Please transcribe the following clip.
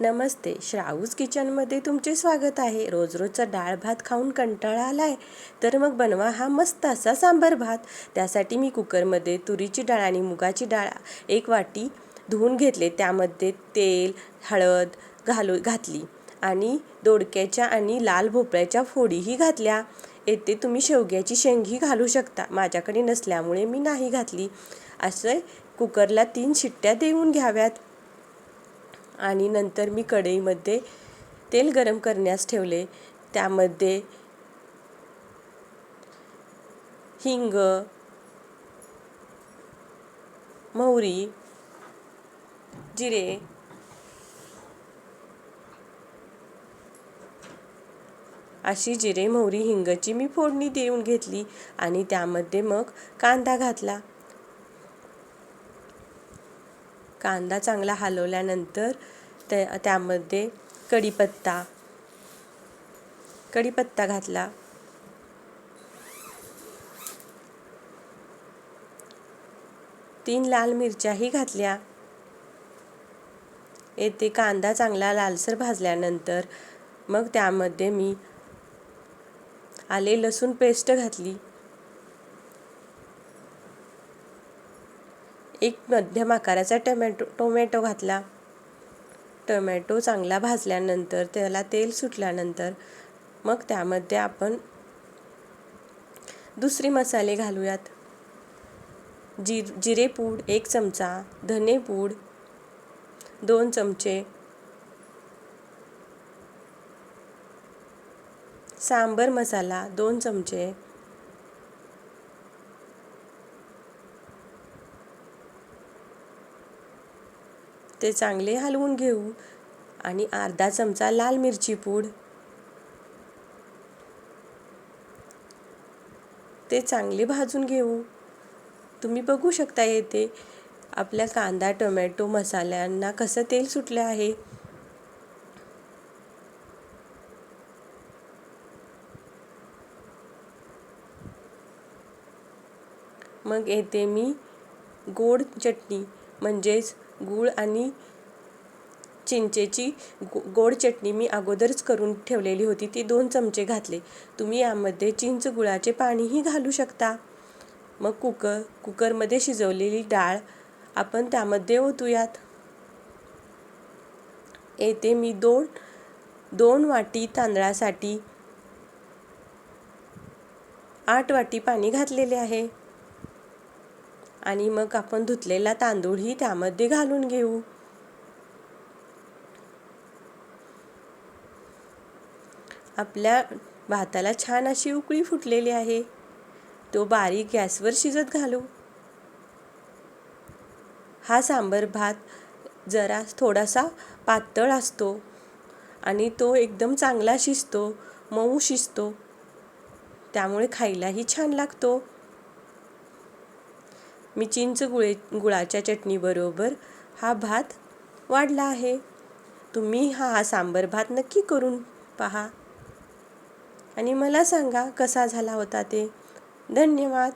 नमस्ते. श्राऊज किचनमध्ये तुमचे स्वागत आहे. रोज रोजचा डाळ भात खाऊन कंटाळा आला आहे तर मग बनवा हा मस्त असा सांबार भात. त्यासाठी मी कुकरमध्ये तुरीची डाळ आणि मुगाची डाळ एक वाटी धुवून घेतले. त्यामध्ये तेल हळद घालू घातली. आणि दोडक्याच्या आणि लाल भोपळ्याच्या फोडीही घातल्या. येथे तुम्ही शेवग्याची शेंगही घालू शकता. माझ्याकडे नसल्यामुळे मी नाही घातली. असे कुकरला तीन शिट्ट्या देऊन घ्याव्यात. आणि नंतर मी कढईमध्ये तेल गरम करण्यास ठेवले. त्यामध्ये हिंग मोहरी जिरे अशी जिरे मोहरी हिंगची मी फोडणी देऊन घेतली आणि त्यामध्ये मग कांदा घातला. कांदा चांगला हलवल्यानंतर त्या त्यामध्ये कढीपत्ता कढीपत्ता घातला. तीन लाल मिरच्याही घातल्या. येथे कांदा चांगला लालसर भाजल्यानंतर मग त्यामध्ये मी आले लसूण पेस्ट घातली. एक मध्यम आकाराचा टमॅटो टोमॅटो घातला. टोमॅटो चांगला भाजल्यानंतर त्याला तेल सुटल्यानंतर मग त्यामध्ये आपण दुसरे मसाले घालूयात. जी जिरेपूड एक चमचा धनेपूड दोन चमचे सांबर मसाला दोन चमचे ते चांगले हलवून घेऊ. आणि अर्धा चमचा लाल मिरची पूड. ते चांगले भाजून घेऊ. तुम्ही बघू शकता येते आपल्या कांदा टोमॅटो मसाल्यांना कसं तेल सुटलं आहे. मग येते मी गोड चटणी म्हणजेच गूळ आणि चिंचेची गो गोड चटणी मी अगोदरच करून ठेवलेली होती. ती दोन चमचे घातले. तुम्ही यामध्ये चिंच गुळाचे पाणीही घालू शकता. मग कुकर कुकरमध्ये शिजवलेली डाळ आपण त्यामध्ये ओतूयात. येथे मी दोन दोन वाटी तांदळासाठी आठ वाटी पाणी घातलेले आहे. आणि मग आपण धुतलेला तांदूळही त्यामध्ये घालून घेऊ. आपल्या भाताला छान अशी उकळी फुटलेली आहे. तो बारीक गॅसवर शिजत घालू. हा सांबर भात जरा थोडासा पातळ असतो आणि तो एकदम चांगला शिजतो मऊ शिजतो. त्यामुळे खायलाही छान लागतो. मी चिंच गुळे गुळाच्या चटणीबरोबर हा भात वाढला आहे. तुम्ही हा हा सांबर भात नक्की करून पहा. आणि मला सांगा कसा झाला होता ते. धन्यवाद.